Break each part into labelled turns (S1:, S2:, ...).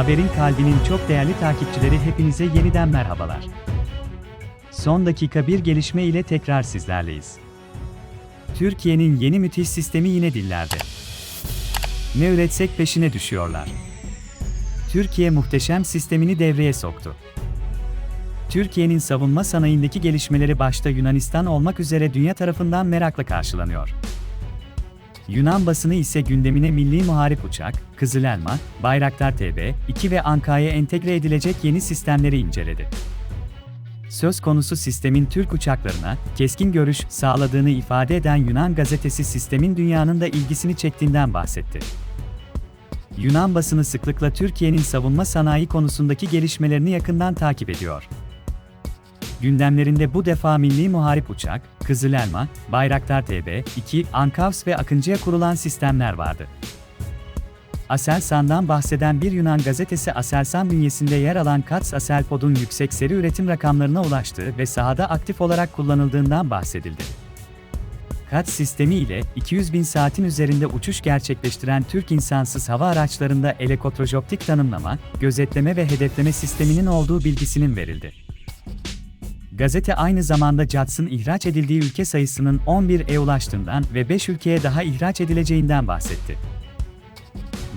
S1: Haberin kalbinin çok değerli takipçileri hepinize yeniden merhabalar. Son dakika bir gelişme ile tekrar sizlerleyiz. Türkiye'nin yeni müthiş sistemi yine dillerde. Ne üretsek peşine düşüyorlar. Türkiye muhteşem sistemini devreye soktu. Türkiye'nin savunma sanayindeki gelişmeleri başta Yunanistan olmak üzere dünya tarafından merakla karşılanıyor. Yunan basını ise gündemine milli muharip uçak, Kızıl Elma, Bayraktar TB2 ve Anka'ya entegre edilecek yeni sistemleri inceledi. Söz konusu sistemin Türk uçaklarına keskin görüş sağladığını ifade eden Yunan gazetesi sistemin dünyanın da ilgisini çektiğinden bahsetti. Yunan basını sıklıkla Türkiye'nin savunma sanayi konusundaki gelişmelerini yakından takip ediyor. Gündemlerinde bu defa milli muharip uçak, Kızıl Elma, Bayraktar TB2, Ankavs ve Akıncı'ya kurulan sistemler vardı. Aselsan'dan bahseden bir Yunan gazetesi Aselsan bünyesinde yer alan CATS Aselpod'un yüksek seri üretim rakamlarına ulaştığı ve sahada aktif olarak kullanıldığından bahsedildi. CATS sistemi ile 200 bin saatin üzerinde uçuş gerçekleştiren Türk insansız hava araçlarında elektrooptik tanımlama, gözetleme ve hedefleme sisteminin olduğu bilgisinin verildi. Gazete aynı zamanda CATS'ın ihraç edildiği ülke sayısının 11'e ulaştığından ve 5 ülkeye daha ihraç edileceğinden bahsetti.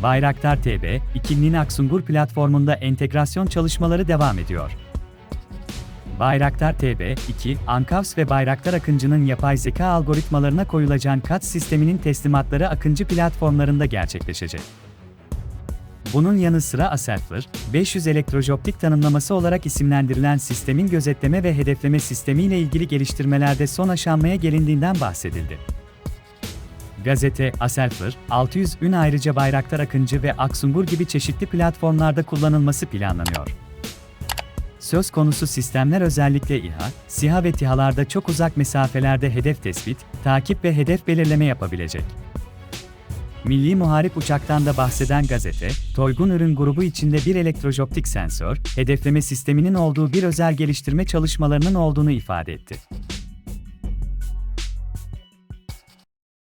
S1: Bayraktar TB, 2'nin Aksungur platformunda entegrasyon çalışmaları devam ediyor. Bayraktar TB, 2, Ankavs ve Bayraktar Akıncı'nın yapay zeka algoritmalarına koyulacak kat sisteminin teslimatları Akıncı platformlarında gerçekleşecek. Bunun yanı sıra Aselfler, 500 elektrojoptik tanımlaması olarak isimlendirilen sistemin gözetleme ve hedefleme sistemi ile ilgili geliştirmelerde son aşamaya gelindiğinden bahsedildi. Gazete, Aselfler, 600 ün ayrıca Bayraktar Akıncı ve Aksungur gibi çeşitli platformlarda kullanılması planlanıyor. Söz konusu sistemler özellikle İHA, SİHA ve TİHA'larda çok uzak mesafelerde hedef tespit, takip ve hedef belirleme yapabilecek. Milli Muharip Uçak'tan da bahseden gazete, Toygun ürün grubu içinde bir elektrojoptik sensör, hedefleme sisteminin olduğu bir özel geliştirme çalışmalarının olduğunu ifade etti.